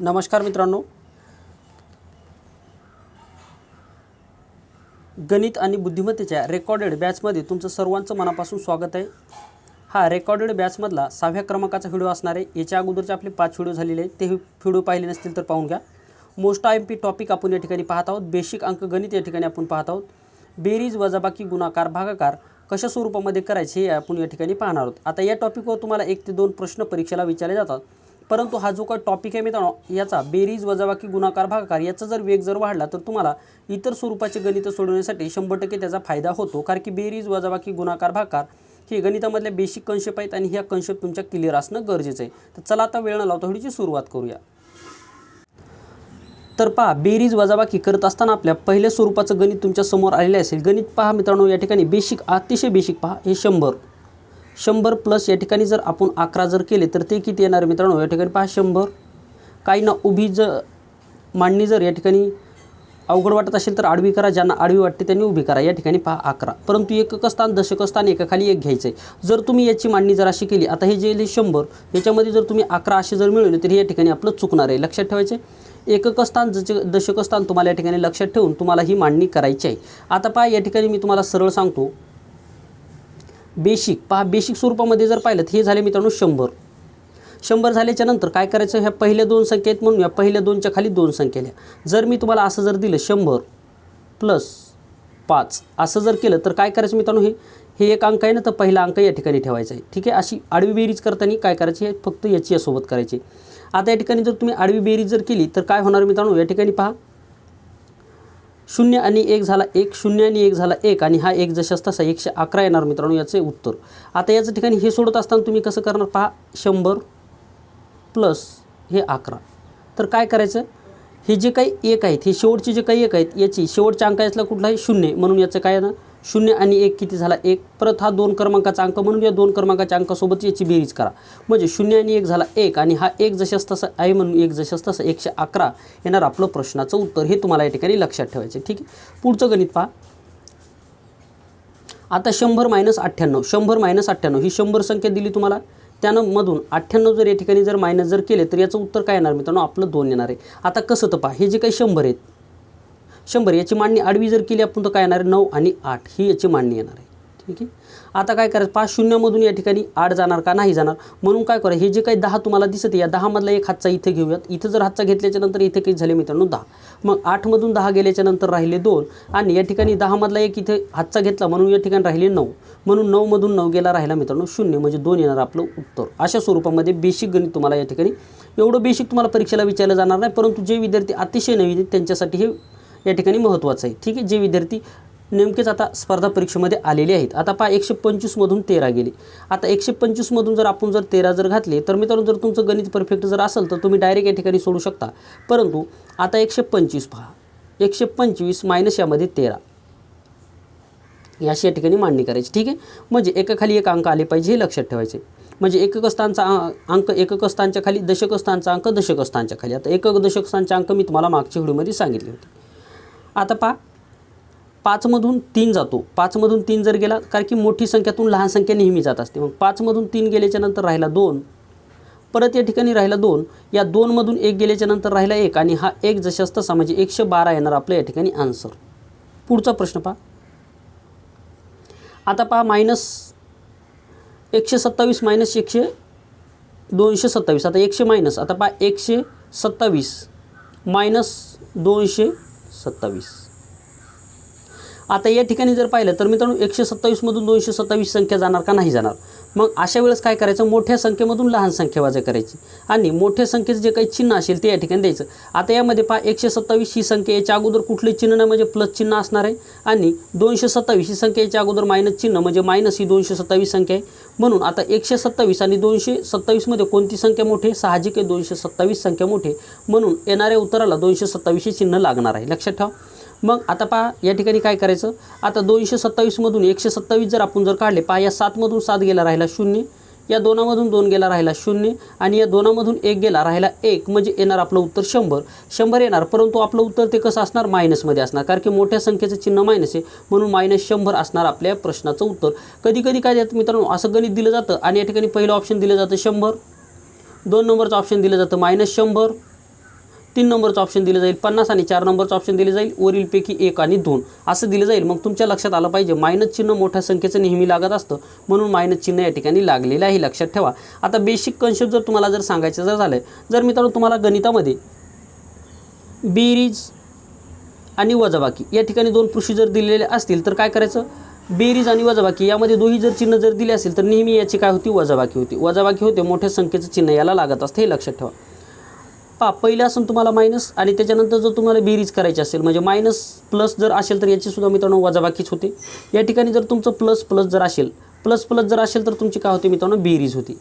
नमस्कार मित्रांनो. गणित आणि बुद्धिमत्तेच्या रेकॉर्डेड बॅचमध्ये तुमचं सर्वांचं मनापासून स्वागत आहे. हा रेकॉर्डेड बॅचमधला सहाव्या क्रमांकाचा व्हिडिओ असणार आहे. याच्या अगोदरचे आपले पाच व्हिडिओ झालेले आहेत. ते व्हिडिओ पाहिले नसतील तर पाहून घ्या. Most I M P topic आपण या ठिकाणी पाहत आहोत. बेसिक अंक गणित या ठिकाणी आपण पाहत आहोत. बेरीज वजाबाकी गुणाकार भागाकार कशा स्वरूपामध्ये करायचे हे आपण या ठिकाणी पाहणार आहोत. आता या टॉपिकवर तुम्हाला एक ते दोन प्रश्न परीक्षेला विचारले जातात. परंतु हा जो काही टॉपिक आहे मित्रांनो याचा बेरीज वजाबाकी गुणाकार भागाकार याचा जर वेग जर वाढला तर तुम्हाला इतर स्वरूपाचे गणित सोडवण्यासाठी शंभर टक्के त्याचा फायदा होतो. कारण की बेरीज वजाबाकी गुणाकार भागाकार हे गणितामधले बेसिक कन्सेप्ट आहेत आणि ह्या कन्सेप्ट तुमच्या क्लिअर असणं गरजेचं आहे. तर चला आता वेळ न लावता थोडीची सुरुवात करूया. तर पहा बेरीज वजाबाकी करत असताना आपल्या पहिल्या स्वरूपाचं गणित तुमच्यासमोर आलेलं असेल. गणित पहा मित्रांनो या ठिकाणी बेसिक अतिशय बेसिक पहा हे शंभर. शंभर प्लस या ठिकाणी जर आपण अकरा जर केले तर ते किती येणार आहे मित्रांनो? या ठिकाणी पहा शंभर. काही ना उभी ज मांडणी जर या ठिकाणी अवघड वाटत असेल तर आडवी करा. ज्यांना आडवी वाटते त्यांनी उभी करा. या ठिकाणी पहा अकरा. परंतु एकक स्थान दशक स्थान एकाखाली एक घ्यायचं आहे जर तुम्ही याची मांडणी जर अशी केली आता हे जे शंभर याच्यामध्ये जर तुम्ही अकरा असे जर मिळवले तर या ठिकाणी आपलं चुकणार आहे. लक्षात ठेवायचे एकक स्थान जच दशक स्थान तुम्हाला या ठिकाणी लक्षात ठेवून तुम्हाला ही मांडणी करायची आहे. आता पहा या ठिकाणी मी तुम्हाला सरळ सांगतो. बेसिक पहा बेसिक स्वरूपामध्ये जर पाहिलं तर हे झाले मित्रांनो शंभर. शंभर झाल्याच्यानंतर काय करायचं? ह्या पहिल्या दोन संख्या आहेत म्हणून या पहिल्या दोनच्या खाली दोन संख्या लिहा. जर मी तुम्हाला असं जर दिलं शंभर प्लस पाच असं जर केलं तर काय करायचं मित्रांनो हे? हे एक अंक आहे ना तर पहिला अंक या ठिकाणी ठेवायचा आहे. ठीक आहे? अशी आडवी बेरीज करताना काय करायची? आहे फक्त याची यासोबत करायची. आता या ठिकाणी जर तुम्ही आडवी बेरीज जर केली तर काय होणार मित्रांनो? या ठिकाणी पहा शून्य आणि एक झाला एक शून्य आणि एक झाला एक आणि हा एक जशास तसा एकशे अकरा येणार मित्रांनो याचे उत्तर. आता याचं ठिकाणी हे सोडत असताना तुम्ही कसं करणार? पहा शंभर प्लस हे अकरा. तर काय करायचं? हे जे काही एक आहेत हे शेवटचे जे काही एक आहेत याची शेवटच्या अंक यातला कुठला आहे शून्य म्हणून याचं काय आहे ना? शून्य आणि एक किती झाला? एक. परत हा दोन क्रमांकाचा अंक म्हणून या दोन क्रमांकाच्या अंकासोबत याची बेरीज करा. म्हणजे शून्य आणि एक झाला एक आणि हा एक जशास तसा आहे म्हणून एक जशास तसं एकशे अकरा येणार आपलं प्रश्नाचं उत्तर हे तुम्हाला या ठिकाणी लक्षात ठेवायचं ठीक आहे? पुढचं गणित पहा. आता शंभर मायनस अठ्ठ्याण्णव. शंभर मायनस अठ्ठ्याण्णव ही शंभर संख्या दिली तुम्हाला. त्यानं मधून अठ्ठ्याण्णव जर या ठिकाणी जर मायनस जर केले तर याचं उत्तर काय येणार मित्रांनो? आपलं दोन येणार आहे. आता कसं तर पहा. हे जे काही शंभर आहेत शंभर. याची मांडणी आडवी जर केली आपण तर काय येणार आहे? नऊ आणि आठ. ही याची मांडणी येणार आहे. ठीक आहे? आता काय करायचं? पाच शून्यामधून या ठिकाणी आठ जाणार का नाही जाणार? म्हणून काय करा हे जे काही दहा तुम्हाला दिसत आहे या दहामधला एक हातचा इथे घेऊयात. इथं जर हातचा घेतल्याच्या नंतर इथे काही झाले मित्रांनो दहा. मग आठमधून दहा गेल्याच्यानंतर राहिले दोन आणि या ठिकाणी दहामधला एक इथे हातचा घेतला म्हणून या ठिकाणी राहिले नऊ. म्हणून नऊमधून नऊ गेला राहिला मित्रांनो शून्य म्हणजे दोन येणार आपलं उत्तर. अशा स्वरूपामध्ये बेसिक गणित तुम्हाला या ठिकाणी एवढं बेसिक तुम्हाला परीक्षेला विचारलं जाणार नाही परंतु जे विद्यार्थी अतिशय नवीन आहेत त्यांच्यासाठी हे या ठिकाणी महत्त्वाचं आहे. ठीक आहे जे विद्यार्थी नेमकेच आता स्पर्धा परीक्षेमध्ये आलेले आहेत. आता पहा एकशे पंचवीसमधून तेरा गेले. आता एकशे पंचवीसमधून जर आपण जर तेरा जर घातले तर मित्रांनो जर तुमचं गणित परफेक्ट जर असेल तर तुम्ही डायरेक्ट या ठिकाणी सोडू शकता. परंतु आता एकशे पंचवीस पहा. एकशे पंचवीस मायनस यामध्ये तेरा. याशी या ठिकाणी मांडणी करायची. ठीक आहे? म्हणजे एकाखाली एक अंक आले पाहिजे हे लक्षात ठेवायचे. म्हणजे एकक स्थानचा अंक एककस्थानच्या खाली दशकस्थानचा अंक दशकस्थानच्या खाली. आता एकक दशकस्थानचे अंक मी तुम्हाला मागच्या व्हिडिओमध्ये सांगितले होते. आता पहा. पाचमधून तीन जातो. पाचमधून तीन जर गेला कारण की मोठी संख्यातून लहान संख्या नेहमी जात असते. मग पाचमधून तीन गेल्याच्यानंतर राहिला दोन. परत या ठिकाणी राहिला दोन. या दोनमधून एक गेल्याच्यानंतर राहिला एक आणि हा एक जशास तसा म्हणजे एकशे बारा येणार आपलं या ठिकाणी आन्सर पुढचा प्रश्न पहा. आता पहा मायनस एकशे सत्तावीस मायनस एकशे दोनशे सत्तावीस. आता एकशे मायनस आता पहा एकशे सत्तावीस मायनस दोनशे सत्तावीस. आता या ठिकाणी जर पाहिलं तर मित्रांनो एकशे सत्तावीसमधून दोनशे सत्तावीस संख्या जाणार का नाही जाणार? मग अशा वेळेस काय करायचं? मोठ्या संख्येमधून लहान संख्या वजा करायची. आणि मोठ्या संख्येचं जे काही चिन्ह असेल ते या ठिकाणी द्यायचं. आता यामध्ये पहा एकशे सत्तावीस ही संख्या याच्या अगोदर कुठले चिन्ह नाही म्हणजे प्लस चिन्ह असणार आहे. आणि दोनशे सत्तावीस ही संख्या याच्या अगोदर मायनस चिन्ह म्हणजे मायनस ही दोनशे सत्तावीस संख्या आहे. म्हणून आता एकशे सत्तावीस आणि दोनशे सत्तावीसमध्ये कोणती संख्या मोठी? साहजिक आहे दोनशे सत्तावीस संख्या मोठी. म्हणून येणाऱ्या उत्तराला दोनशे सत्तावीसचे चिन्ह लागणार आहे. लक्षात ठेवा. मग आता पहा या ठिकाणी काय करायचं? आता दोनशे सत्तावीसमधून एकशे सत्तावीस जर आपण जर काढले पहा या सातमधून सात गेला राहिला शून्य. या दोनामधून दोन गेला राहिला शून्य आणि या दोनामधून एक गेला राहिला एक. म्हणजे येणार आपलं उत्तर शंभर. शंभर येणार परंतु आपलं उत्तर ते कसं असणार? मायनसमध्ये असणार. कारण की मोठ्या संख्येचं चिन्ह मायनस आहे. म्हणून मायनस शंभर असणार आपल्या प्रश्नाचं उत्तर. कधी कधी काय देतं मित्रांनो? असं गणित दिलं जातं आणि या ठिकाणी पहिलं ऑप्शन दिलं जातं शंभर. दोन नंबरचं ऑप्शन दिलं जातं मायनस शंभर. तीन नंबरचं ऑप्शन दिलं जाईल पन्नास आणि चार नंबरचं ऑप्शन दिलं जाईल वरीलपैकी एक आणि दोन. असं दिलं जाईल. मग तुमच्या लक्षात आलं पाहिजे मायनस चिन्ह मोठ्या संख्येचं नेहमी लागत असतं म्हणून मायनस चिन्ह या ठिकाणी लागलेलं आहे लक्षात ठेवा. आता बेसिक कन्सेप्ट जर तुम्हाला जर सांगायचं जर झालं जर मित्रांनो तुम्हाला गणितामध्ये बेरीज आणि वजाबाकी या ठिकाणी दोन प्रोसिजर दिलेले असतील तर काय करायचं? बेरीज आणि वजाबाकी यामध्ये दोन्ही जर चिन्ह जर दिले असेल तर नेहमी याची काय होती? वजाबाकी होती. वजाबाकी होते मोठ्या संख्येचं चिन्ह याला लागत असते हे लक्षात ठेवा. पा पहिलं असेल तुम्हाला मायनस आणि त्याच्यानंतर जर तुम्हाला बेरीज करायची असेल म्हणजे मायनस प्लस जर असेल तर याचीसुद्धा मित्रांनो वजाबाकीच होते. या ठिकाणी जर तुमचं प्लस प्लस जर असेल प्लस प्लस जर असेल तर तुमची काय होते मित्रांनो? बेरीज होती.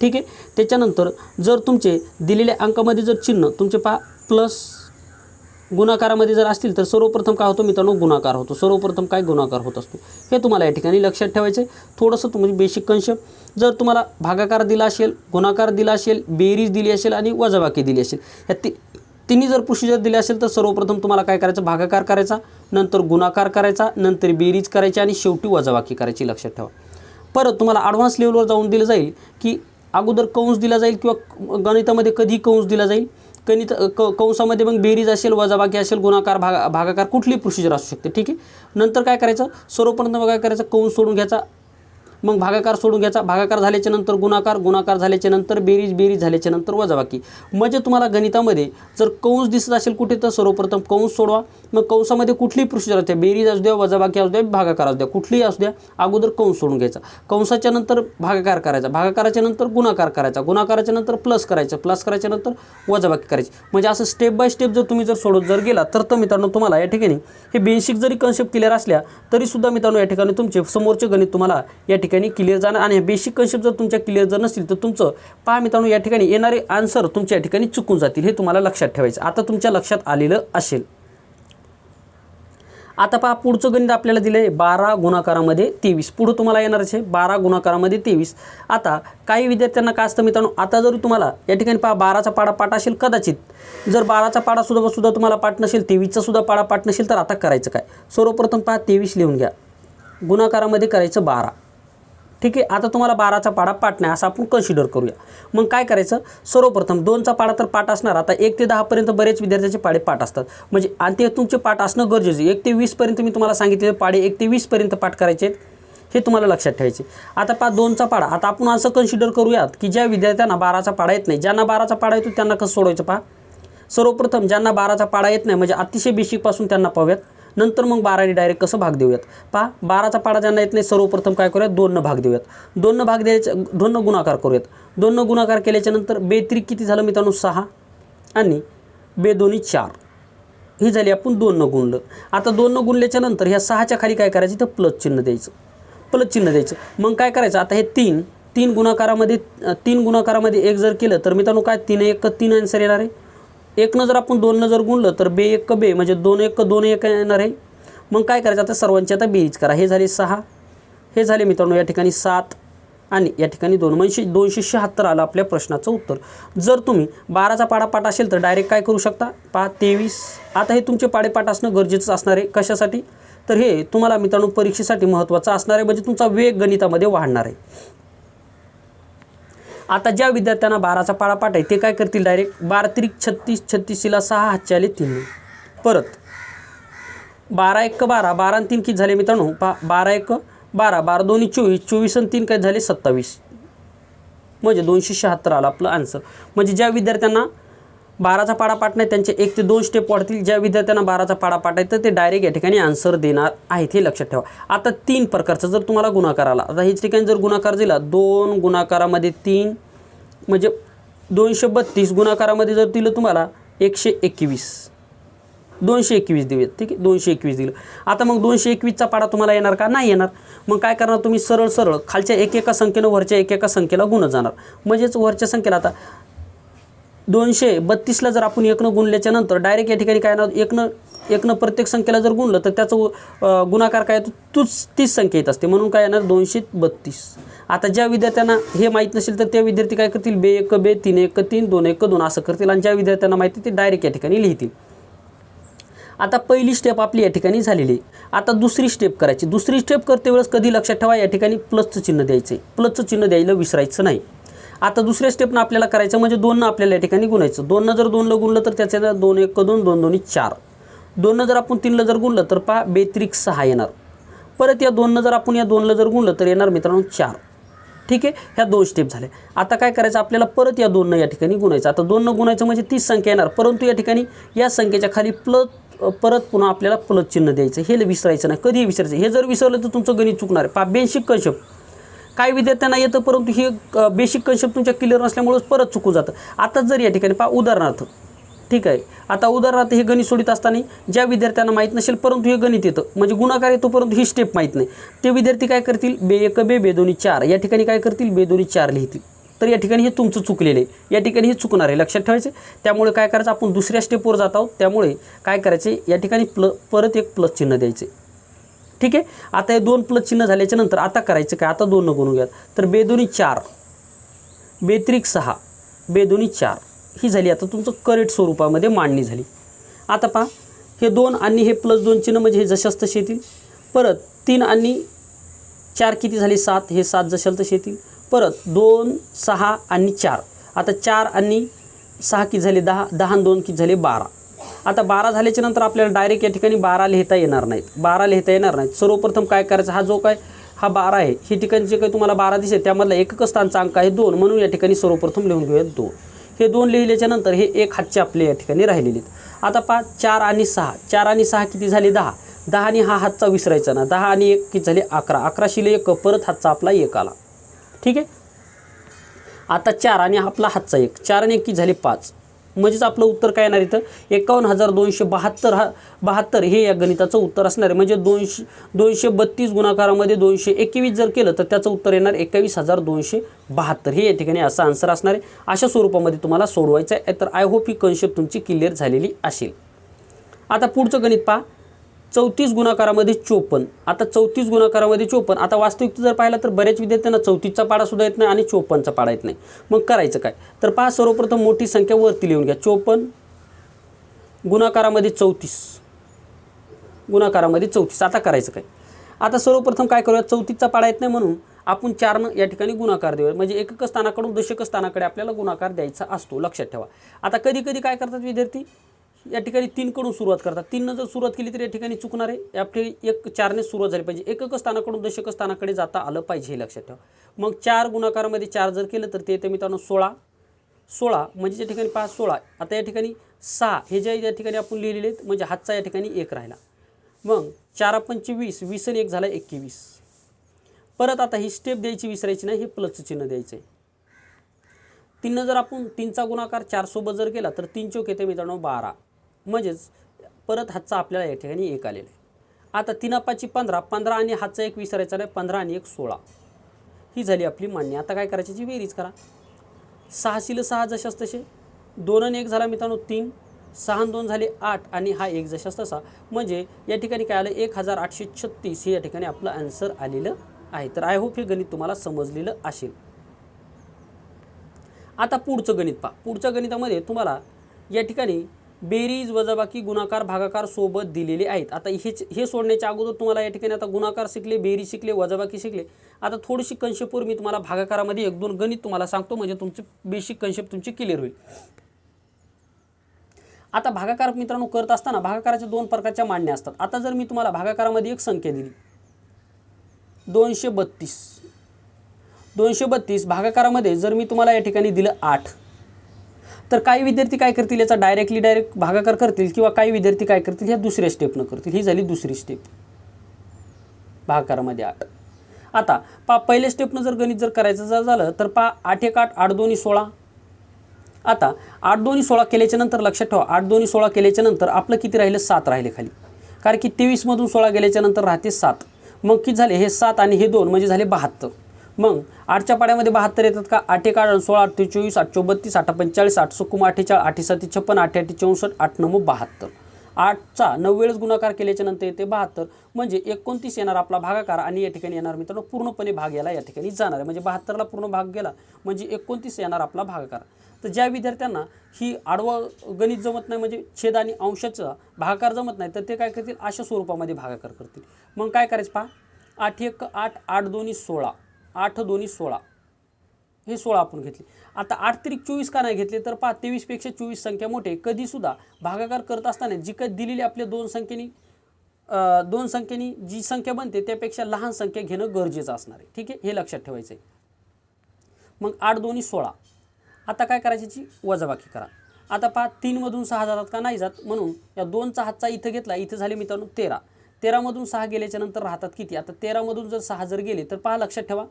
ठीक आहे? त्याच्यानंतर जर तुमचे दिलेल्या अंकामध्ये जर चिन्ह तुमचे पा प्लस गुणाकारामध्ये जर असतील तर सर्वप्रथम काय होतो मित्रांनो? गुणाकार होतो. सर्वप्रथम काय गुणाकार होत असतो? हे तुम्हाला या ठिकाणी लक्षात ठेवायचं आहे थोडंसं तुम्ही बेसिक कन्सेप्ट जर तुम्हाला भागाकार दिला असेल गुणाकार दिला असेल बेरीज दिली असेल आणि वजाबाकी दिली असेल ह्या ती तिन्ही जर प्रोसिजर दिले असेल तर सर्वप्रथम तुम्हाला काय करायचं? भागाकार करायचा नंतर गुणाकार करायचा नंतर बेरीज करायची आणि शेवटी वजाबाकी करायची लक्षात ठेवा. परत तुम्हाला ॲडव्हान्स लेवलवर जाऊन दिलं जाईल की अगोदर कंस दिला जाईल किंवा गणितामध्ये कधी कंस दिला जाईल? गणित क कंसामध्ये मग बेरीज असेल वजाबाकी असेल गुणाकार भागा भागाकार कुठलीही प्रोसिजर असू शकते ठीक आहे? नंतर काय करायचं? सर्वप्रथम काय करायचं? कंस सोडून घ्यायचा मग भागाकार सोडून घ्यायचा. भागाकार झाल्याच्यानंतर गुणाकार गुणाकार झाल्याच्यानंतर बेरीज बेरीज झाल्याच्यानंतर वजाबाकी. म्हणजे तुम्हाला गणितामध्ये जर कंस दिसत असेल कुठे तर सर्वप्रथम कंस सोडवा. मग कंसामध्ये कुठलीही प्रोसिजर असते बेरीज असू द्या वजाबाकी असू द्या भागाकार असू द्या कुठलीही असू द्या अगोदर कंस सोडून घ्यायचा. कंसाच्या नंतर भागाकार करायचा. भागाकाराच्या नंतर गुणाकार करायचा. गुणाकाराच्या नंतर प्लस करायचं. प्लस करायच्या नंतर वजाबाकी करायची. म्हणजे असं स्टेप बाय स्टेप जर तुम्ही जर सोडत जर गेला तर तर मित्रांनो तुम्हाला या ठिकाणी हे बेसिक जरी कन्सेप्ट क्लिअर असल्या तरीसुद्धा मित्रांनो या ठिकाणी तुमचे समोरचे गणित तुम्हाला या ठिकाणी क्लिअर जाणार आणि बेसिक कन्सेप्ट जर तुमच्या क्लिअर जर नसतील तर तुमचं पहा मित्रांनो या ठिकाणी येणारे आन्सर तुमच्या या ठिकाणी चुकून जातील हे तुम्हाला लक्षात ठेवायचं आता तुमच्या लक्षात आलेलं असेल. आता पहा पुढचं गणित आपल्याला दिलं आहे बारा गुणाकारामध्ये तेवीस. पुढं तुम्हाला येणारच आहे बारा गुणाकारामध्ये तेवीस. आता काही विद्यार्थ्यांना काय असतं मित्रांनो आता जरी तुम्हाला या ठिकाणी पहा बाराचा पाडा पाठ असेल कदाचित जर बाराचा पाडा सुद्धा सुद्धा तुम्हाला पाठ नसेल तेवीसचा सुद्धा पाडा पाठ नसेल तर आता करायचं काय? सर्वप्रथम पहा तेवीस लिहून घ्या. गुणाकारामध्ये करायचं बारा. ठीक आहे? आता तुम्हाला बाराचा पाडा पाठ नाही असं आपण कन्सिडर करूया. मग काय करायचं? सर्वप्रथम दोनचा पाडा तर पाठ असणार. आता एक ते दहापर्यंत बरेच विद्यार्थ्याचे पाडे पाठ असतात. म्हणजे आणि ते तुमचे पाठ असणं गरजेचं आहे. एक ते वीसपर्यंत मी तुम्हाला सांगितलेले पाडे एक ते वीसपर्यंत पाठ करायचे आहेत. हे तुम्हाला लक्षात ठेवायचे. आता पा दोनचा पाडा. आता आपण असं कन्सिडर करूयात की ज्या विद्यार्थ्यांना बाराचा पाडा येत नाही ज्यांना बाराचा पाडा येतो त्यांना कसं सोडवायचं पहा? सर्वप्रथम ज्यांना बाराचा पाडा येत नाही म्हणजे अतिशय बेसिकपासून त्यांना पाहूयात. नंतर मग बाराने डायरेक्ट कसं भाग देऊयात? पहा बाराचा पाडा ज्यांना येत नाही सर्वप्रथम काय करूयात? दोननं भाग देऊयात. दोननं भाग द्यायच्या दोननं गुणाकार करूयात. दोननं गुणाकार केल्याच्यानंतर बेत्री किती झालं मित्रांनो? सहा. आणि बेदोनी चार. ही झाली आपण दोननं गुणलं. आता दोननं गुणल्याच्या नंतर ह्या सहाच्या खाली काय करायचं? तर प्लस चिन्ह द्यायचं. प्लस चिन्ह द्यायचं. मग काय करायचं? आता हे तीन तीन गुणाकारामध्ये तीन गुणाकारामध्ये एक जर केलं तर मित्रांनो काय? तीन एक तीन आन्सर येणार आहे. एकनं जर आपण दोननं जर गुणलं तर बे एक बे म्हणजे दोन एक दोन एक येणार आहे. मग काय करायचं? आता सर्वांची आता बेरीज करा. हे झाले सहा. हे झाले मित्रांनो या ठिकाणी सात आणि या ठिकाणी दोन. म्हणजे दोनशे शहात्तर आलं आपल्या प्रश्नाचं उत्तर. जर तुम्ही बाराचा पाडापाठ असेल तर डायरेक्ट काय करू शकता? पा तेवीस. आता हे तुमचे पाडेपाठ असणं गरजेचं असणार आहे. कशासाठी? तर हे तुम्हाला मित्रांनो परीक्षेसाठी महत्त्वाचं असणार आहे. म्हणजे तुमचा वेग गणितामध्ये वाढणार आहे. आता ज्या विद्यार्थ्यांना बाराचा पाडापाठ आहे ते काय करतील डायरेक्ट बारा त्रिक छत्तीस छत्तीसला सहा हातचे आले तीन. परत बारा एक बारा बारा आणि तीन किती झाले मित्रांनो? पा बारा एक बारा बारा दोन्ही चोवीस चोवीस आणि तीन काय झाले? सत्तावीस. म्हणजे दोनशे शहात्तर आलं आपलं आन्सर म्हणजे ज्या विद्यार्थ्यांना बाराचा पाडा नाही त्यांचे एक ते दोन स्टेप वाढतील. ज्या विद्यार्थ्यांना बाराचा पाडा आहे तर ते डायरेक्ट या ठिकाणी आन्सर देणार आहेत हे लक्षात ठेवा. आता तीन प्रकारचा जर तुम्हाला गुणाकार आला आता ह्याच ठिकाणी जर गुणाकार दिला दोन गुणाकारामध्ये तीन म्हणजे दोनशे बत्तीस गुणाकारामध्ये जर दिलं तुम्हाला एकशे एकवीस. दोनशे एकवीस देऊयात ठीक आहे? दोनशे एकवीस दिलं. आता मग दोनशे एकवीसचा पाडा तुम्हाला येणार का? नाही येणार. मग काय करणार तुम्ही? सरळ सरळ खालच्या एक एका संख्येनं वरच्या एक एका संख्येला गुणत जाणार. म्हणजेच वरच्या संख्येला आता दोनशे बत्तीसला जर आपण एकनं गुणल्याच्या नंतर डायरेक्ट या ठिकाणी काय ना एकनं एकनं प्रत्येक संख्येला जर गुणलं तर त्याचं गुणाकार काय येतो तूच तीच संख्या येत असते. म्हणून काय येणार दोनशे बत्तीस. आता ज्या विद्यार्थ्यांना हे माहीत नसेल तर त्या विद्यार्थी काय करतील? बे एक बे तीन एक तीन दोन एक दोन असं करतील आणि ज्या विद्यार्थ्यांना माहिती ते डायरेक्ट या ठिकाणी लिहितील. आता पहिली स्टेप आपली या ठिकाणी झालेली आहे. आता दुसरी स्टेप करायची. दुसरी स्टेप करते वेळेस कधी लक्षात ठेवा या ठिकाणी प्लसचं चिन्ह द्यायचं आहे प्लसचं चिन्ह द्यायला विसरायचं नाही. आता दुसऱ्या स्टेपनं आपल्याला करायचं म्हणजे दोननं आपल्याला या ठिकाणी गुणायचं. दोननं जर दोनला गुणलं तर त्याच्या दोन एक दोन दोन दोन्ही चार. दोननं जर आपण तीनला जर गुणलं तर पहा बेत्रिक सहा येणार. परत या दोननं जर आपण या दोनला जर गुणलं तर येणार मित्रांनो चार. ठीक आहे? ह्या दोन स्टेप झाल्या आता काय करायचं? आपल्याला परत या दोननं या ठिकाणी गुणायचं. आता दोननं गुणायचं म्हणजे तीस संख्या येणार. परंतु या ठिकाणी या संख्येच्या खाली प्लस परत पुन्हा आपल्याला प्लस चिन्ह द्यायचं. हे विसरायचं नाही. कधी विसरायचं. हे जर विसरलं तर तुमचं गणित चुकणार आहे. पा बेसिक कन्सेप्ट काही विद्यार्थ्यांना येतं परंतु हे बेसिक कन्सेप्ट तुमच्या क्लिअर नसल्यामुळेच परत चुकून जातं. आताच जर या ठिकाणी पहा उदाहरणार्थ ठीक आहे. आता उदाहरणार्थ हे गणित सोडित असताना ज्या विद्यार्थ्यांना माहीत नसेल परंतु हे गणित येतं. म्हणजे गुणाकार येतो परंतु ही स्टेप माहीत नाही. ते विद्यार्थी काय करतील? बे एक बे बेदोनी चार. या ठिकाणी काय करतील? बेदोनी चार लिहितील. तर या ठिकाणी हे तुमचं चुकलेलं आहे. या ठिकाणी हे चुकणार आहे. लक्षात ठेवायचे त्यामुळे काय करायचं? आपण दुसऱ्या स्टेपवर जात आहोत. त्यामुळे काय करायचे? या ठिकाणी प्ल परत एक प्लस चिन्ह द्यायचे ठीक आहे? आता हे दोन प्लस चिन्ह झाल्याच्यानंतर आता करायचं काय? आता दोन गुणून घ्या. तर बेदोनी चार बेत्रिक सहा बेदोनी चार. ही झाली. आता तुमचं करेक्ट स्वरूपामध्ये मांडणी झाली. आता पहा हे दोन आणि हे प्लस दोन चिन्ह म्हणजे हे जशास तसे येतील. परत तीन आणि चार किती झाले? सात. हे सात जशाल तसे येतील. परत दोन सहा आणि चार. आता चार आणि सहा किती झाले? दहा. दहा दोन किती झाले? बारा. आता बारा झाल्याच्यानंतर आपल्याला डायरेक्ट या ठिकाणी बारा लिहिता येणार नाहीत. बारा लिहिता येणार नाहीत. सर्वप्रथम काय करायचं? हा जो काय हा बारा आहे ही ठिकाणी जे काही तुम्हाला बारा दिसेल त्यामधला एकच स्थानचा अंक आहे दोन. म्हणून या ठिकाणी सर्वप्रथम लिहून घेऊयात दोन. हे दोन लिहिल्याच्या नंतर हे एक हातचे आपले या ठिकाणी राहिलेले आहेत. आता पहा चार आणि सहा. चार आणि सहा किती झाले? दहा. दहा आणि हा हातचा विसरायचा ना. दहा आणि एक किती झाले? अकरा. अकराशीले एक परत हातचा आपला एक आला. ठीक आहे? आता चार आणि आपला हातचा एक. चार आणि एक किती झाले? पाच. म्हणजेच आपलं उत्तर काय येणार इथं? एकावन्न हजार दोनशे बहात्तर हा बहात्तर हे या गणिताचं उत्तर असणार आहे. म्हणजे दोनशे दोनशे बत्तीस गुणाकारामध्ये दोनशे एकवीस जर केलं तर त्याचं उत्तर येणार एकावीस हजार दोनशे बहात्तर. हे या ठिकाणी असं आन्सर असणार आहे. अशा स्वरूपामध्ये तुम्हाला सोडवायचं आहे. तर आय होप ही कन्सेप्ट तुमची क्लिअर झालेली असेल. आता पुढचं गणित पहा. चौतीस गुणाकारामध्ये चोपन्न. आता चौतीस गुणाकारामध्ये चोपन्न. आता वास्तविक जर पाहिलं तर बऱ्याच विद्यार्थ्यांना चौतीसचा पाडा सुद्धा येत नाही आणि चोपन्नचा पाडा येत नाही. मग करायचं काय? तर पहा सर्वप्रथम मोठी संख्या वरती लिहून घ्या. चोपन्न गुणाकारामध्ये चौतीस. गुणाकारामध्ये चौतीस. आता करायचं काय? आता सर्वप्रथम काय करूया? चौतीसचा पाडा येत नाही म्हणून आपण चारनं या ठिकाणी गुणाकार देऊया. म्हणजे एकक स्थानाकडून दशक स्थानाकडे आपल्याला गुणाकार द्यायचा असतो. लक्षात ठेवा. आता कधी कधी काय करतात विद्यार्थी? या ठिकाणी तीनकडून सुरुवात करतात. तीननं जर सुरुवात केली तर या ठिकाणी चुकणार आहे. आपली एक चारने सुरुवात झाली पाहिजे. एकक स्थानाकडून दशक स्थानाकडे जाता आलं पाहिजे हे लक्षात ठेवा. मग चार गुणाकारामध्ये चार जर केलं तर ते येते मित्रांनो सोळा. सोळा म्हणजे या ठिकाणी पाच सोळा. आता या ठिकाणी सहा. हे जे या ठिकाणी आपण लिहिलेले आहेत म्हणजे हातचा या ठिकाणी एक राहिला. मग चार पंचे वीस. वीस आणि एक झाला एकवीस. परत आता ही स्टेप द्यायची विसरायची नाही हे प्लसचं चिन्ह द्यायचं आहे तीननं जर आपण तीनचा गुणाकार चारसोबत जर केला तर तीन चौक येते मित्रांनो बारा. म्हणजेच परत हातचा आपल्याला या ठिकाणी एक आलेला आहे. आता तीन पाची पंधरा पंधरा आणि हातचा एक विसरायचा नाही पंधरा आणि एक सोळा. ही झाली आपली मान्य. आता काय करायची जी बेरीज करा. सहाशील सहा जशास तसे. दोन आणि एक झाला मित्रांनो तीन. सहा आणि दोन झाले आठ आणि हा एक जशास तसा. म्हणजे या ठिकाणी काय आलं? एक हजार आठशे छत्तीस हे या ठिकाणी आपलं आन्सर आलेलं आहे. तर आय होप हे गणित तुम्हाला समजलेलं असेल. आता पुढचं गणित पहा. पुढच्या गणितामध्ये तुम्हाला या ठिकाणी बेरीज वजाबाकी गुणाकार भागाकार सोबत दिलेले आहेत. आता हेच हे सोडण्याच्या अगोदर तुम्हाला या ठिकाणी आता गुणाकार शिकले बेरीज शिकले वजाबाकी शिकले. आता थोडीशी कन्सेप्टवर मी तुम्हाला भागाकारामध्ये एक दोन गणित तुम्हाला सांगतो म्हणजे तुमचे बेसिक कन्सेप्ट तुमची क्लिअर होईल. आता भागाकार मित्रांनो करत असताना भागाकाराच्या दोन प्रकारच्या मांडण्या असतात. आता जर मी तुम्हाला भागाकारामध्ये एक संख्या दिली. दोनशे बत्तीस. दोनशे बत्तीस भागाकारामध्ये जर मी तुम्हाला या ठिकाणी दिलं आठ. तर काही विद्यार्थी काय करतील याचा डायरेक्टली डायरेक्ट भागाकार करतील किंवा काही विद्यार्थी काय करतील ह्या दुसऱ्या स्टेपनं करतील. ही झाली दुसरी स्टेप भागाकारामध्ये आठ. आता पा पहिल्या स्टेपनं जर गणित जर करायचं जर झालं तर पा आठ एक आठ आठ दोन्ही सोळा. आता आठ दोन्ही सोळा केल्याच्यानंतर लक्षात ठेवा आठ दोन्ही सोळा केल्याच्यानंतर आपलं किती राहिलं? सात राहिले खाली. कारण की तेवीसमधून सोळा गेल्याच्यानंतर राहते सात. मग किती झाले? हे सात आणि हे दोन म्हणजे झाले बहात्तर. मग आठच्या पाड्यामध्ये बहात्तर येतात का? आठ एक आठ सोळा आठ चोवीस आठ चौबत्तीस आठ पंचेचाळीस आठ सुकुम अठ्ठेचाळीस आठ छप्पन आठ आठ चौसष्ट आठ नऊ बहात्तर. आठचा नऊ वेळेस गुणाकार केल्याच्यानंतर येते बहात्तर. म्हणजे एकोणतीस येणार आपला भागाकार आणि या ठिकाणी येणार मित्रांनो पूर्णपणे भाग याला या ठिकाणी जाणार आहे. म्हणजे बहात्तरला पूर्ण भाग गेला म्हणजे एकोणतीस येणार आपला भागाकार. तर ज्या विद्यार्थ्यांना ही आडवं गणित जमत नाही म्हणजे छेद आणि अंशाचा भागाकार जमत नाही तर ते काय करतील? अशा स्वरूपामध्ये भागाकार करतील. मग काय करायचं पहा? आठ एक आठ आठ दोन्ही सोळा. आठ दोन्ही सोळा. हे सोळा आपण घेतले. आता आठ त्रिक चोवीस का नाही घेतले तर पहा तेवीसपेक्षा चोवीस संख्या मोठे कधीसुद्धा भागाकार करत असताना जी काही दिलेली आपल्या दोन संख्येनी दोन संख्येनी जी संख्या बनते त्यापेक्षा लहान संख्या घेणं गरजेचं असणार आहे. ठीक आहे? हे लक्षात ठेवायचं आहे मग आठ दोन्ही सोळा. आता काय करायची वजाबाकी करा. आता पहा तीनमधून सहा जातात का नाही जात? म्हणून या दोनचा हातचा इथं घेतला इथं झाले मित्रांनो तेरा. तेरामधून सहा गेल्याच्यानंतर राहतात किती? आता तेरामधून जर सहा जर गेले तर पहा लक्षात ठेवा.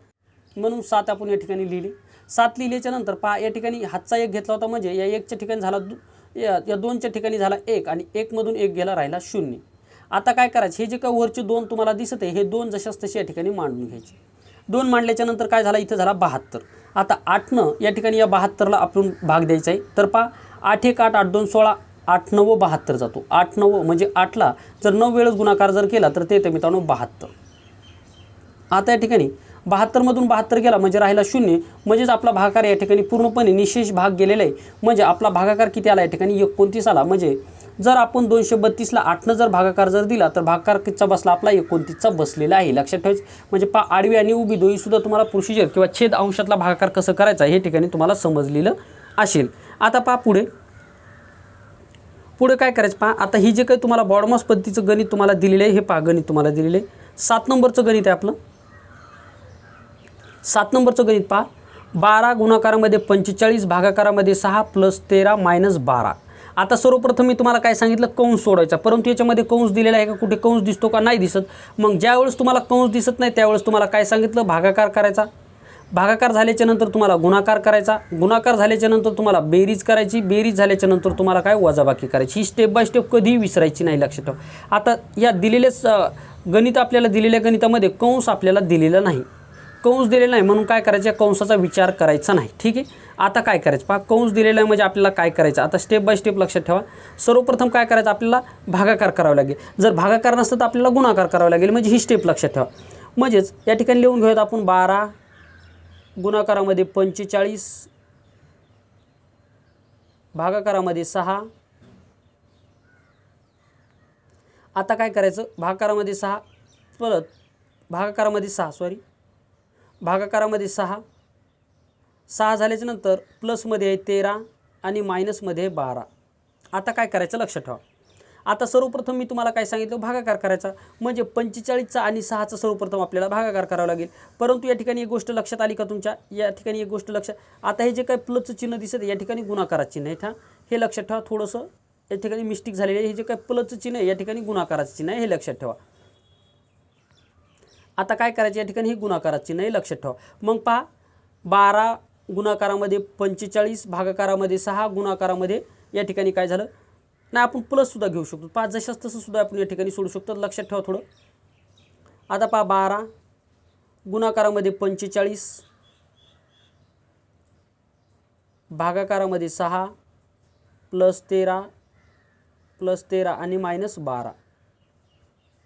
म्हणून सात आपण या ठिकाणी लिहिले. सात लिहिल्याच्या नंतर पहा या ठिकाणी हातचा एक घेतला होता म्हणजे या एकच्या ठिकाणी झाला दु या या दोनच्या ठिकाणी झाला एक आणि एकमधून एक गेला राहिला शून्य. आता काय करायचं? हे जे काय वरचे दोन तुम्हाला दिसत आहे हे दोन जशाच तसे या ठिकाणी मांडून घ्यायचे. दोन मांडल्याच्या नंतर काय झाला? इथं झाला बहात्तर. आता आठनं या ठिकाणी या बहात्तरला आपण भाग द्यायचा आहे. तर पहा आठ एक आठ आठ दोन सोळा आठ नव बहात्तर जातो. आठ नव म्हणजे आठला जर नऊ वेळेस गुणाकार जर केला तर ते येतं मित्रांनो बहात्तर. आता या ठिकाणी बहात्तरमधून बहात्तर गेला म्हणजे राहिला शून्य. म्हणजेच आपला भागाकार या ठिकाणी पूर्णपणे निशेष भाग गेलेला आहे. म्हणजे आपला भागाकार किती आला या ठिकाणी? एकोणतीस आला. म्हणजे जर आपण दोनशे बत्तीसला आठनं जर भागाकार जर दिला तर भागाकार कितीचा बसला? आपला एकोणतीसचा बसलेला आहे. लक्षात ठेवायचं. म्हणजे पा आडवी आणि उभी दोन्हीसुद्धा तुम्हाला प्रोसिजर किंवा छेद अंशातला भागाकार कसं करायचा हे ठिकाणी तुम्हाला समजलेलं असेल. आता पहा पुढे. पुढे काय करायचं? पहा आता ही जे काही तुम्हाला बॉडमॉस पद्धतीचं गणित तुम्हाला दिलेलं आहे हे पहा गणित तुम्हाला दिलेलं आहे. सात नंबरचं गणित आहे आपलं. सात नंबरचं गणित पहा. बारा गुणाकारामध्ये पंचेचाळीस भागाकारामध्ये सहा प्लस तेरा मायनस बारा. आता सर्वप्रथम मी तुम्हाला काय सांगितलं? कंस सोडायचा परंतु याच्यामध्ये कंस दिलेला आहे का? कुठे कंस दिसतो का? नाही दिसत. मग ज्यावेळेस तुम्हाला कंस दिसत नाही त्यावेळेस तुम्हाला काय सांगितलं? भागाकार करायचा. भागाकार झाल्याच्यानंतर तुम्हाला गुणाकार करायचा. गुणाकार झाल्याच्यानंतर तुम्हाला बेरीज करायची. बेरीज झाल्याच्यानंतर तुम्हाला काय? वजाबाकी करायची. ही स्टेप बाय स्टेप कधीही विसरायची नाही लक्षात ठेवा. आता या दिलेल्याच गणित आपल्याला दिलेल्या गणितामध्ये कंस आपल्याला दिलेला नाही. कंस दिलेला नाही म्हणून काय करायचं? कंसाचा विचार करायचा नाही. ठीक आहे? आता काय करायचं? पहा कंस दिलेला आहे म्हणजे आपल्याला काय करायचं? आता स्टेप बाय स्टेप लक्षात ठेवा. सर्वप्रथम काय करायचं? आपल्याला भागाकार करावा लागेल. जर भागाकार नसतं तर आपल्याला गुणाकार करावा लागेल. म्हणजे ही स्टेप लक्षात ठेवा. म्हणजेच या ठिकाणी लिहून घेऊयात आपण बारा गुणाकारामध्ये पंचेचाळीस भागाकारामध्ये सहा. आता काय करायचं? भागाकारामध्ये सहा परत भागाकारामध्ये सहा सॉरी भागाकारामध्ये सहा. सहा झाल्याच्यानंतर प्लसमध्ये आहे तेरा आणि मायनसमध्ये आहे बारा. आता काय करायचं लक्षात ठेवा. आता सर्वप्रथम मी तुम्हाला काय सांगितलं? भागाकार करायचा. म्हणजे पंचेचाळीसचा आणि सहाचा सर्वप्रथम आपल्याला भागाकार करावा लागेल. परंतु या ठिकाणी एक गोष्ट लक्षात आली का तुमच्या? या ठिकाणी एक गोष्ट लक्षात आता हे जे काही प्लसचं चिन्ह दिसत या ठिकाणी गुणाकाराचं चिन्ह आहे. ठा हे लक्षात ठेवा. थोडंसं या ठिकाणी मिस्टेक झालेली आहे. हे जे काही प्लसचं चिन्ह आहे या ठिकाणी गुणाकाराचं चिन्ह आहे हे लक्षात ठेवा. आता काय करायचं? या ठिकाणी ही गुणाकाराची नाही लक्षात ठेवा. मग पहा बारा गुणाकारामध्ये पंचेचाळीस भागाकारामध्ये सहा गुणाकारामध्ये या ठिकाणी काय झालं? नाही आपण प्लससुद्धा घेऊ शकतो. पाच जशाच तसं सुद्धा आपण या ठिकाणी सोडू शकतो. लक्षात ठेवा थोडं. आता पहा बारा गुणाकारामध्ये पंचेचाळीस भागाकारामध्ये सहा प्लस तेरा प्लस तेरा आणि मायनस बारा.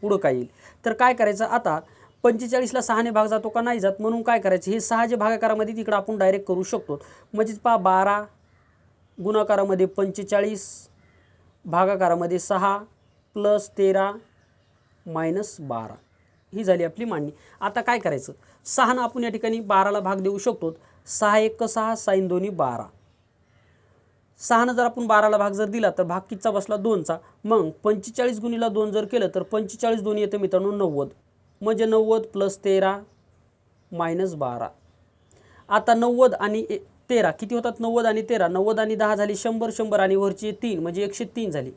पुढं काय येईल? तर काय करायचं? आता पंचेचाळीसला सहाने भाग जातो का नाही जात म्हणून काय करायचं? हे सहा जे भागाकारामध्ये तिकडं आपण डायरेक्ट करू शकतो. म्हणजेच पहा बारा गुणाकारामध्ये पंचेचाळीस भागाकारामध्ये सहा प्लस तेरा मायनस बारा. ही झाली आपली मांडणी. आता काय करायचं? सहानं आपण या ठिकाणी बाराला भाग देऊ शकतो. सहा एक सहा साईन दोन्ही बारा. सहानं जर आपण बाराला भाग जर दिला तर भाग कितीचा बसला? दोनचा. मग पंचेचाळीस गुणीला दोन जर केलं तर पंचेचाळीस दोन्ही येतं मित्रांनो नव्वद. म्हणजे नव्वद प्लस तेरा मायनस बारा. आता नव्वद आणि ए- तेरा किती होतात नव्वद आणि तेरा? नव्वद आणि दहा झाली शंभर शंभर आणि वरची तीन म्हणजे एकशे तीन झाली.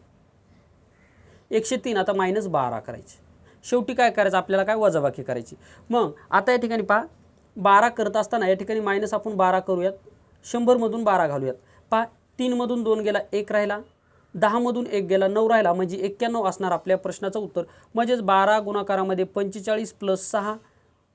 एकशे तीन आता मायनस बारा करायची. शेवटी काय करायचं? आपल्याला काय वजाबाकी करायची? मग आता या ठिकाणी पहा बारा करत असताना या ठिकाणी मायनस आपण बारा करूयात. शंभरमधून बारा घालूयात. पहा तीनमधून दोन गेला एक राहिला. दहामधून एक गेला नऊ राहिला म्हणजे एक्क्याण्णव असणार आपल्या प्रश्नाचं उत्तर. म्हणजेच बारा गुणाकारामध्ये पंचेचाळीस प्लस सहा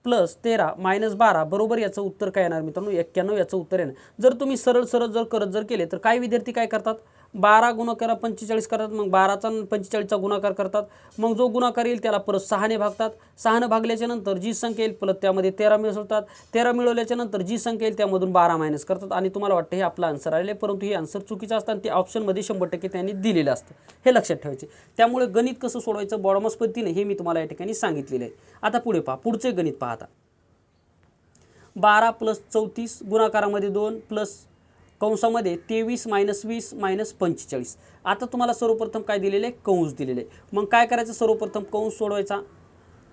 प्लस तेरा मायनस बारा बरोबर याचं उत्तर काय येणार मित्रांनो? एक्क्याण्णव याचं उत्तर येणार. जर तुम्ही सरळ सरळ जर करत जर केले तर काही विद्यार्थी काय करतात? बारा गुणाकारा पंचेचाळीस करतात मग बाराचा पंचेचाळीसचा गुणाकार करतात. मग जो गुणाकार येईल त्याला परत सहाने भागतात. सहाने भागल्याच्या नंतर जी संख्या येईल परत त्यामध्ये तेरा मिळवतात. तेरा मिळवल्याच्या नंतर जी संख्या येईल त्यामधून बारा मायनस करतात. आणि तुम्हाला वाटतं हे आपलं आन्सर आलेलं आहे परंतु हे आन्सर चुकीचं असतं आणि ते ऑप्शनमध्ये शंभर टक्के त्यांनी दिलेलं असतं. हे लक्षात ठेवायचे त्यामुळे गणित कसं सोडवायचं? बॉडमॉस पद्धतीने हे मी तुम्हाला या ठिकाणी सांगितलेलं आहे. आता पुढे पहा. पुढचे गणित पाहता. बारा प्लस चौतीस गुणाकारामध्ये दोन प्लस कंसामध्ये तेवीस मायनस वीस मायनस पंचेचाळीस. आता तुम्हाला सर्वप्रथम काय दिलेलं? आहे कंस दिलेले. आहे मग काय करायचं सर्वप्रथम? कंस सोडवायचा.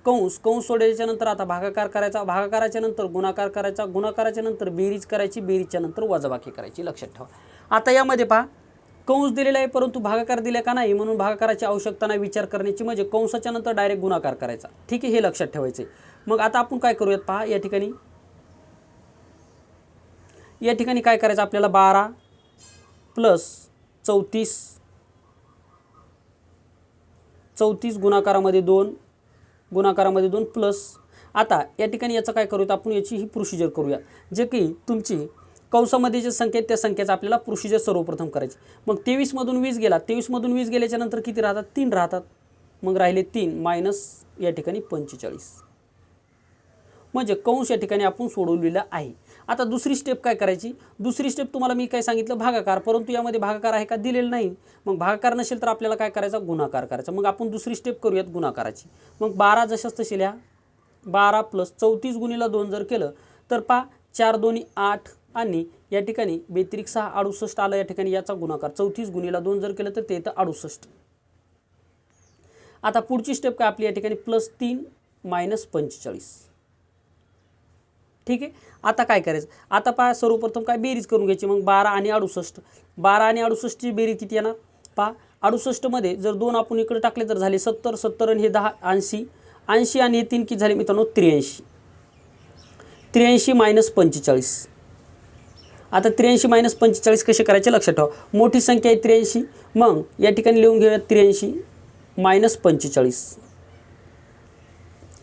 कंस कंस सोडल्याच्या नंतर आता भागाकार करायचा. भागाकाराच्या नंतर गुणाकार करायचा. गुणाकाराच्या नंतर बेरीज करायची. बेरीजच्या नंतर वजाबाकी करायची. लक्षात ठेवा. आता यामध्ये पहा. कंस दिलेला आहे परंतु भागाकार दिला का नाही? म्हणून भागाकाराची आवश्यकता नाही विचार करण्याची. म्हणजे कंसाच्या नंतर डायरेक्ट गुणाकार करायचा. ठीक आहे? हे लक्षात ठेवायचे मग आता आपण काय करूयात पहा? या ठिकाणी या ठिकाणी काय करायचं? आपल्याला बारा प्लस चौतीस. चौतीस गुणाकारामध्ये दोन गुणाकारामध्ये दोन प्लस. आता या ठिकाणी याचं काय करूयात आपण? याची ही प्रोसिजर करूया जे की तुमची कंसामध्ये जे संख्या आहेत त्या संख्येचा आपल्याला प्रोसिजर सर्वप्रथम करायची. मग तेवीसमधून वीस गेला. तेवीसमधून वीस गेल्याच्यानंतर किती राहतात? तीन राहतात. मग राहिले तीन मायनस या ठिकाणी पंचेचाळीस. म्हणजे कंस या ठिकाणी आपण सोडवलेलं आहे. आता दुसरी स्टेप काय करायची? दुसरी स्टेप तुम्हाला मी काय सांगितलं? भागाकार. परंतु यामध्ये भागाकार आहे का? दिलेलं नाही. मग भागाकार नसेल तर आपल्याला काय करायचा? गुणाकार करायचा. मग आपण दुसरी स्टेप करूयात गुणाकाराची. मग बारा जशाच तशी लिहा बारा प्लस चौतीस गुणीला दोन जर केलं तर पा चार दोन्ही आठ आणि या ठिकाणी बेत्रिक सहा अडुसष्ट आलं या ठिकाणी याचा गुणाकार. चौतीस गुणीला दोन जर केलं तर ते येतं अडुसष्ट. आता पुढची स्टेप काय? आपली या ठिकाणी प्लस तीन मायनस पंचेचाळीस. ठीक आहे? आता काय करायचं? आता पहा सर्वप्रथम काय बेरीज करून घ्यायची? मग बारा आणि अडुसष्ट. बारा आणि अडुसष्टची बेरीज किती येणार? पहा अडुसष्टमध्ये जर दोन आपण इकडे टाकले तर झाले सत्तर सत्तर आणि हे दहा ऐंशी. ऐंशी आणि हे तीन किती झाले मित्रांनो? त्र्याऐंशी. त्र्याऐंशी मायनस पंचेचाळीस. आता त्र्याऐंशी मायनस पंचेचाळीस कसे करायचे? लक्षात ठेवा. मोठी संख्या आहे त्र्याऐंशी. मग या ठिकाणी लिहून घेऊया त्र्याऐंशी मायनस पंचेचाळीस.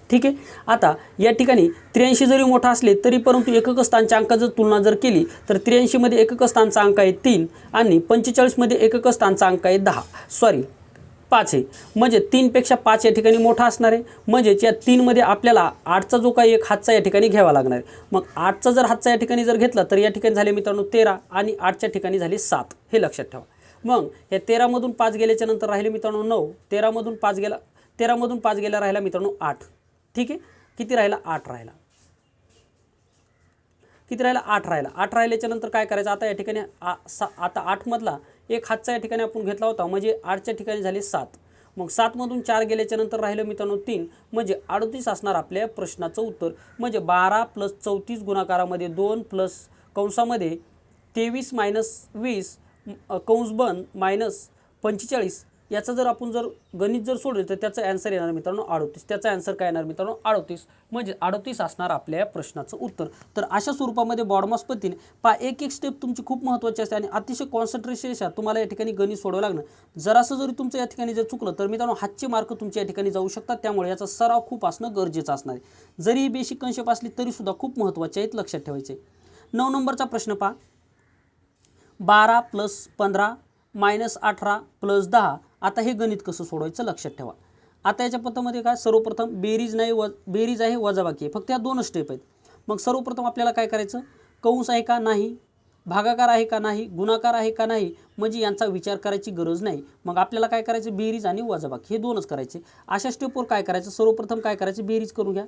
ठीक आहे? आता या ठिकाणी त्र्याऐंशी जरी मोठा असले तरी परंतु एकक स्थानच्या अंकाचं तुलना जर केली तर त्र्याऐंशीमध्ये एकक स्थानचा अंक आहे तीन आणि पंचेचाळीसमध्ये एकक स्थानचा अंक आहे दहा. सॉरी पाच आहे. म्हणजे तीनपेक्षा पाच या ठिकाणी मोठा असणार आहे. म्हणजेच या तीनमध्ये आपल्याला आठचा जो काही एक हातचा या ठिकाणी घ्यावा लागणार आहे. मग आठचा जर हातचा या ठिकाणी जर घेतला तर या ठिकाणी झाले मित्रांनो तेरा आणि आठच्या ठिकाणी झाले सात. हे लक्षात ठेवा. मग या तेरामधून पाच गेल्याच्यानंतर राहिले मित्रांनो नऊ. तेरामधून पाच गेला तेरामधून पाच गेला राहिला मित्रांनो आठ. ठीक आहे? किती राहिला? आठ राहिला. किती राहिला? आठ राहिला. आठ राहिल्याच्या नंतर काय करायचं? आता या ठिकाणी आ सा आता आठमधला एक हातचा या ठिकाणी आपण घेतला होता. म्हणजे आठच्या ठिकाणी झाले सात. मग सातमधून चार गेल्याच्यानंतर राहिलं मित्रांनो तीन. म्हणजे अडतीस असणार आपल्या प्रश्नाचं उत्तर. म्हणजे बारा प्लस चौतीस गुणाकारामध्ये दोन प्लस कंसामध्ये तेवीस मायनस वीस कंसबन कंस मायनस पंचेचाळीस. याचं जर आपण जर गणित जर सोडलं तर त्याचं ॲन्सर येणार मित्रांनो अडतीस. त्याचा ॲन्सर काय येणार मित्रांनो? अडतीस. म्हणजे अडतीस असणार आपल्या या प्रश्नाचं उत्तर. तर अशा स्वरूपामध्ये बॉडमॉस पद्धतीने पा एक एक स्टेप तुमची खूप महत्त्वाची असते आणि अतिशय कॉन्सन्ट्रेशन तुम्हाला या ठिकाणी गणित सोडावं लागणं जरासं जरी तुमचं या ठिकाणी जर चुकलं तर मित्रांनो हातचे मार्क तुमच्या या ठिकाणी जाऊ शकतात. त्यामुळे याचा सराव खूप असणं गरजेचं असणार आहे. जरी ही बेसिक कन्सेप्ट असली तरीसुद्धा खूप महत्त्वाचे आहेत लक्षात ठेवायचे. नऊ नंबरचा प्रश्न पहा. बारा प्लस पंधरा मायनस अठरा प्लस दहा. आता हे गणित कसं सोडवायचं लक्षात ठेवा. आता याच्या पद्धतीमध्ये काय? सर्वप्रथम बेरीज नाही व बेरीज आहे वजाबाकी आहे. फक्त या दोनच स्टेप आहेत. मग सर्वप्रथम आपल्याला काय करायचं? कंस आहे का नाही? भागाकार आहे का नाही? गुणाकार आहे का नाही? म्हणजे यांचा विचार करायची गरज नाही. मग आपल्याला काय करायचं? बेरीज आणि वजाबाकी. हे दोनच करायचे. अशा स्टेपवर काय करायचं? सर्वप्रथम काय करायचं? बेरीज करून घ्या.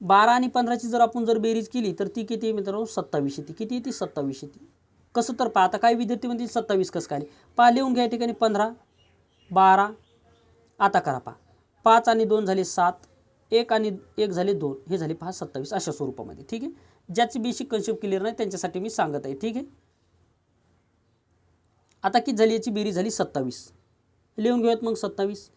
बारा आणि पंधराची जर आपण जर बेरीज केली तर ती किती मित्रांनो? सत्तावीस येते. किती येते? सत्तावीस येते. कसं तर पहा आता काही विद्यार्थी म्हणतील सत्तावीस कसं काय पहा लिहून घ्या या ठिकाणी पंधरा. बारा. आता करा पहा. पाच आणि दोन झाले सात. एक आणि एक झाले दोन. हे झाले पहा सत्तावीस अशा स्वरूपामध्ये. ठीक आहे? ज्याची बेसिक कन्सेप्ट क्लिअर नाही त्यांच्यासाठी मी सांगत आहे. ठीक आहे? आता किती झाली याची बेरी झाली? सत्तावीस. लिहून घेऊयात मग सत्तावीस.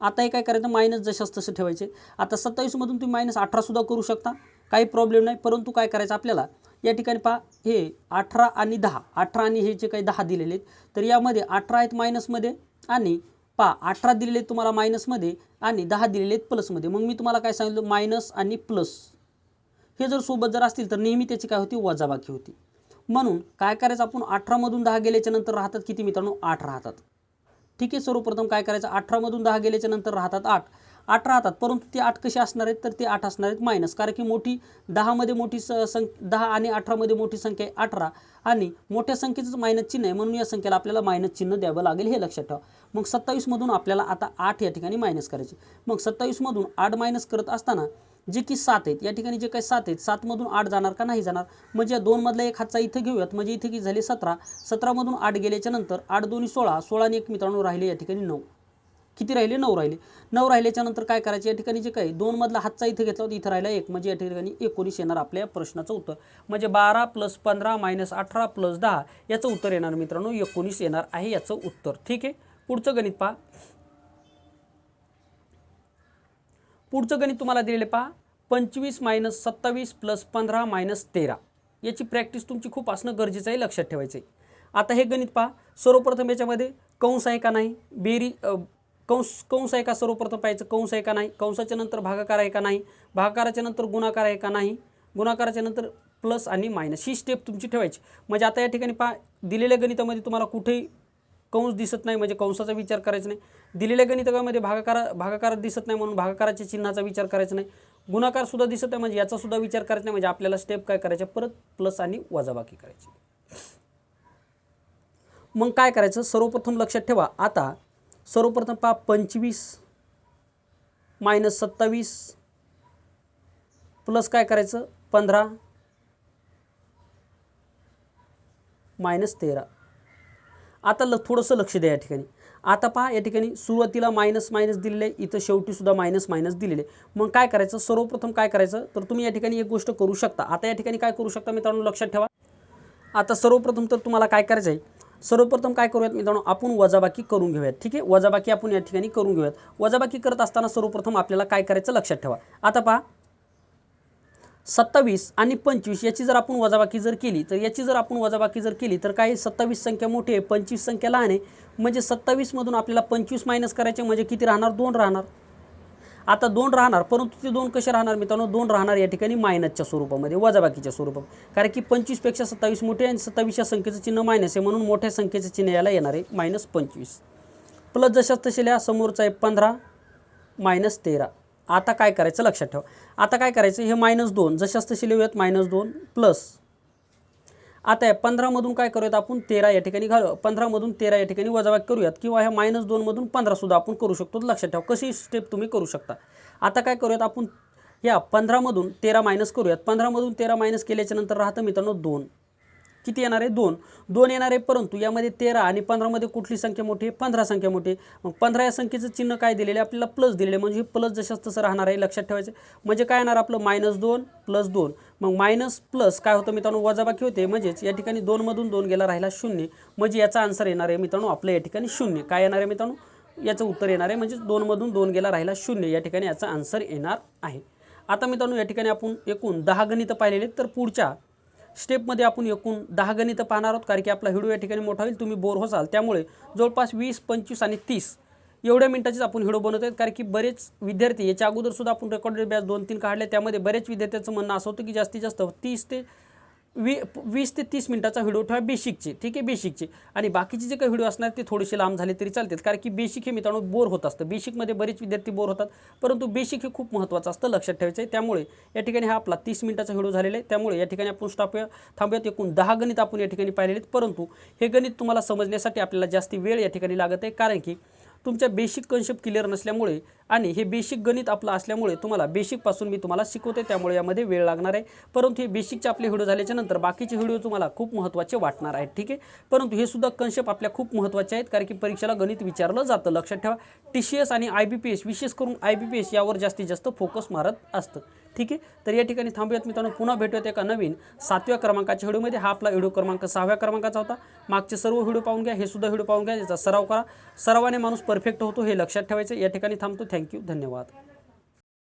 आता हे काय करायचं? मायनस जशाच तसं ठेवायचे. आता सत्तावीसमधून तुम्ही मायनस अठरासुद्धा करू शकता. काही प्रॉब्लेम नाही. परंतु काय करायचं आपल्याला? या ठिकाणी पहा. हे अठरा आणि दहा. अठरा आणि हे जे काही दहा दिलेले आहेत तर यामध्ये अठरा आहेत मायनसमध्ये आणि पहा अठरा दिलेले आहेत तुम्हाला मायनसमध्ये आणि दहा दिलेले आहेत प्लसमध्ये मग मी तुम्हाला काय सांगितलं? मायनस आणि प्लस हे जर सोबत जर असतील तर नेहमी त्याची काय होती? वजाबाकी होती. म्हणून काय करायचं? आपण अठरामधून दहा गेल्याच्यानंतर राहतात किती मित्रांनो? आठ राहतात. ठीक आहे सर्वप्रथम काय करायचं? अठरामधून दहा गेल्याच्यानंतर राहतात आठ. आठ राहतात परंतु ते आठ कसे असणार आहेत? तर ते आठ असणार आहेत मायनस कारण की मोठी दहामध्ये मोठी स संख दहा आणि अठरामध्ये मोठी संख्या आहे अठरा. आणि मोठ्या संख्येचंच मायनस चिन्ह आहे. म्हणून या संख्येला आपल्याला मायनस चिन्ह द्यावं लागेल हे लक्षात ठेवा. मग सत्तावीसमधून आपल्याला आता आठ या ठिकाणी मायनस करायचे. मग सत्तावीसमधून आठ मायनस करत असताना जे की सात आहेत या ठिकाणी जे काही सात आहेत सातमधून आठ जाणार का नाही जाणार? म्हणजे या दोनमधला एक हातचा इथं घेऊयात. म्हणजे इथे किती झाले सतरा. सतरामधून आठ गेल्याच्यानंतर आठ दोन्ही सोळा. सोळा आणि एक मित्रांनो राहिले या ठिकाणी नऊ. किती राहिले? नऊ राहिले. नऊ राहिल्याच्या नंतर काय करायचे? या ठिकाणी जे काही दोनमधला हातचा इथं घेतला होता इथं राहिला एक. म्हणजे या ठिकाणी एकोणीस येणार आपल्या प्रश्नाचं उत्तर. म्हणजे बारा प्लस पंधरा मायनस अठरा प्लस दहा याचं उत्तर येणार मित्रांनो. एकोणीस येणार आहे याचं उत्तर. ठीक आहे? पुढचं गणित पहा. पुढचं गणित तुम्हाला दिलेले पहा. पंचवीस मायनस सत्तावीस प्लस पंधरा मायनस तेरा. याची प्रॅक्टिस तुमची खूप असणं गरजेचं आहे लक्षात ठेवायचं आहे. आता हे गणित पहा. सर्वप्रथम याच्यामध्ये कंस आहे का नाही? बेरी कंस कंस आहे का सर्वप्रथम पाहायचं? कंस आहे का नाही? कंसाच्या नंतर भागाकार आहे का नाही? भागाकाराच्या नंतर गुणाकार आहे का नाही? गुणाकाराच्या नंतर प्लस आणि मायनस ही स्टेप तुमची ठेवायची. म्हणजे आता या ठिकाणी पहा. दिलेल्या गणितामध्ये तुम्हाला कुठेही कंस दिसत नाही म्हणजे कंसाचा विचार करायचा नाही. दिलेल्या गणितकामध्ये भागाकार भागाकार दिसत नाही म्हणून भागाकाराच्या चिन्हाचा विचार करायचा नाही. गुणाकारसुद्धा दिसत नाही म्हणजे याचासुद्धा विचार करायचा नाही म्हणजे आपल्याला स्टेप काय करायचे? परत प्लस आणि वजाबाकी करायची. मग काय करायचं? सर्वप्रथम लक्षात ठेवा आता सर्वप्रथम पहा पंचवीस मायनस सत्तावीस प्लस काय करायचं? पंधरा मायनस तेरा. आता ल थोडंसं लक्ष द्या या ठिकाणी. आता पहा या ठिकाणी सुरुवातीला मायनस मायनस दिलेलं आहे इथं शेवटीसुद्धा मायनस मायनस दिलेले. मग काय करायचं? सर्वप्रथम काय करायचं? तर तुम्ही या ठिकाणी एक गोष्ट करू शकता. आता या ठिकाणी काय करू शकता मित्रांनो? लक्षात ठेवा. आता सर्वप्रथम तर तुम्हाला काय करायचं आहे सर्वप्रथम काय करूयात मित्रांनो? आपण वजाबाकी करून घेऊयात. ठीक आहे? वजाबाकी आपण या ठिकाणी करून घेऊयात. वजाबाकी करत असताना सर्वप्रथम आपल्याला काय करायचं? लक्षात ठेवा. आता पहा सत्तावीस आणि पंचवीस याची जर आपण वजाबाकी जर केली तर याची जर आपण वजाबाकी जर केली तर काय सत्तावीस संख्या मोठी आहे पंचवीस संख्या लहान आहे. म्हणजे सत्तावीसमधून आपल्याला पंचवीस मायनस करायचे म्हणजे किती राहणार? दोन राहणार. आता दोन राहणार परंतु ते दोन कसे राहणार मित्रांनो? दोन राहणार या ठिकाणी मायनसच्या स्वरूपामध्ये वजाबाकीच्या स्वरूपात. कारण की पंचवीसपेक्षा सत्तावीस मोठे आणि सत्तावीस या संख्येचं चिन्ह मायनस आहे म्हणून मोठ्या संख्येचं चिन्ह याला येणार आहे मायनस पंचवीस. प्लस जशाच तसे लिहा समोरचा आहे पंधरा मायनस तेरा. आता काय करायचं लक्षात ठेवा. आता काय करायचं? हे मायनस दोन. जशाच तशी लिहूयात मायनस दोन प्लस आता या पंधरामधून काय करूयात आपण? तेरा या ठिकाणी घालू. पंधरामधून तेरा या ठिकाणी वजाबाकी करूयात. किंवा ह्या मायनस दोनमधून पंधरासुद्धा आपण करू शकतो. लक्षात ठेवा कशी स्टेप तुम्ही करू शकता. आता काय करूयात आपण? या पंधरामधून तेरा मायनस करूयात. पंधरामधून तेरा मायनस केल्याच्यानंतर राहतं मित्रांनो दोन. किती येणार आहे? दोन. दोन येणार आहे परंतु यामध्ये तेरा आणि पंधरामध्ये कुठली संख्या मोठी आहे? पंधरा संख्या मोठी आहे. मग पंधरा या संख्येचं चिन्ह काय दिलेलं आहे? आपल्याला प्लस दिलेलं आहे. म्हणजे हे प्लस जशाच तसं राहणार आहे लक्षात ठेवायचं म्हणजे काय येणार आपलं? मायनस दोन प्लस दोन. मग मायनस प्लस काय होतं मित्रांनो? वजाबाकी होते. म्हणजेच या ठिकाणी दोनमधून दोन गेला राहिला शून्य. म्हणजे याचा आन्सर येणार आहे मित्रांनो आपलं या ठिकाणी शून्य. काय येणार आहे मित्रांनो? याचं उत्तर येणार आहे. म्हणजे दोनमधून दोन गेला राहिला शून्य. या ठिकाणी याचा आन्सर येणार आहे. आता मित्रांनो या ठिकाणी आपण एकूण दहा गणितं पाहिलेले तर पुढच्या स्टेपमध्ये आपण एकूण दहा गणितं पाहणार आहोत कारण की आपला व्हिडिओ या ठिकाणी मोठा होईल तुम्ही बोर होसाल. त्यामुळे जवळपास वीस पंचवीस आणि तीस एवढ्या मिनटाचीच आपण व्हिडिओ बनवत आहेत कारण की बरेच विद्यार्थी याच्या अगोदरसुद्धा आपण रेकॉर्डेड बॅच दोन तीन काढले त्यामध्ये बरेच विद्यार्थ्यांचं म्हणणं असं होतं की जास्तीत जास्त तीस ते वी वीस ते तीस मिनिटाचा व्हिडिओ ठेवा बेसिकचे ठीक आहे बेसिकचे. आणि बाकीचे जे काही व्हिडिओ असणार ते थोडेसे लांब झाले तरी चालतात. कारण की बेसिक हे मित्रांनो बोर होत असतं. बेसिकमध्ये बरेच विद्यार्थी बोर होतात. परंतु बेसिक हे खूप महत्त्वाचं असतं लक्षात ठेवायचं आहे त्यामुळे या ठिकाणी हा आपला तीस मिनिटाचा व्हिडिओ झालेला आहे. त्यामुळे या ठिकाणी आपण स्टॉप थांबूयात. एकूण दहा गणित आपण या ठिकाणी पाहिलेले आहेत. परंतु हे गणित तुम्हाला समजण्यासाठी आपल्याला जास्ती वेळ या ठिकाणी लागत आहे. कारण की तुमच्या बेसिक कन्सेप्ट क्लिअर नसल्यामुळे आणि हे बेसिक गणित आपलं असल्यामुळे तुम्हाला बेसिकपासून मी तुम्हाला शिकवते त्यामुळे यामध्ये वेळ लागणार आहे. परंतु हे बेसिकचे आपले व्हिडिओ झाल्याच्यानंतर बाकीचे व्हिडिओ तुम्हाला खूप महत्त्वाचे वाटणार आहेत ठीक आहे? परंतु हे सुद्धा कन्सेप्ट आपल्या खूप महत्त्वाचे आहेत कारण की परीक्षेला गणित विचारलं जातं. लक्षात ठेवा टी सी एस आणि आय बी पी एस विशेष करून आय बी पी एस यावर जास्तीत जास्त फोकस मारत असतं. ठीक आहे? तर या ठिकाणी थांबूयात मित्रांनो. पुन्हा भेटूयात एका नवीन सातव्या क्रमांकाच्या व्हिडिओमध्ये. हा आपला व्हिडिओ क्रमांक सहाव्या क्रमांकाचा होता. मागचे सर्व व्हिडिओ पाहून घ्या. हे सुद्धा व्हिडिओ पाहून घ्या. याचा सराव करा. सरावाने माणूस परफेक्ट होतो हे लक्षात ठेवायचं या ठिकाणी थांबतो. थँक्यू. धन्यवाद.